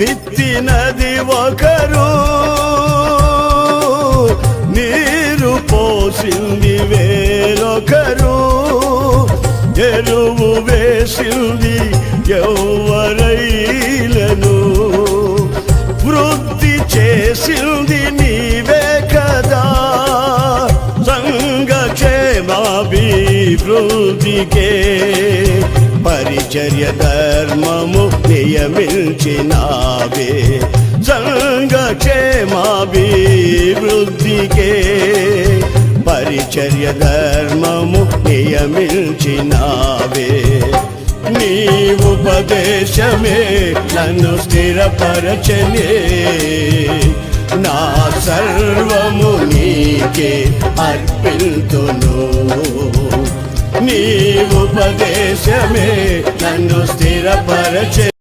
విత్తినది ఒకరు. నీరు పోసింది వేరొకరు. ఎరువు వేసింది ఎవరైలను. వృద్ధి చేసింది నీవే కదా. సంఘక్షేమాభివృద్ధికే పరిచర్య ధర్మము నియమించినావే. సంఘక్షేమాభివృద్ధికే పరిచర్య ధర్మము నియమించినావే. నీ ఉపదేశమే నన్ను స్థిరపరచనే. నా సర్వము నీకే అర్పిల్తును నీ ఉపదేశమే. నన్ను స్థిరపరచే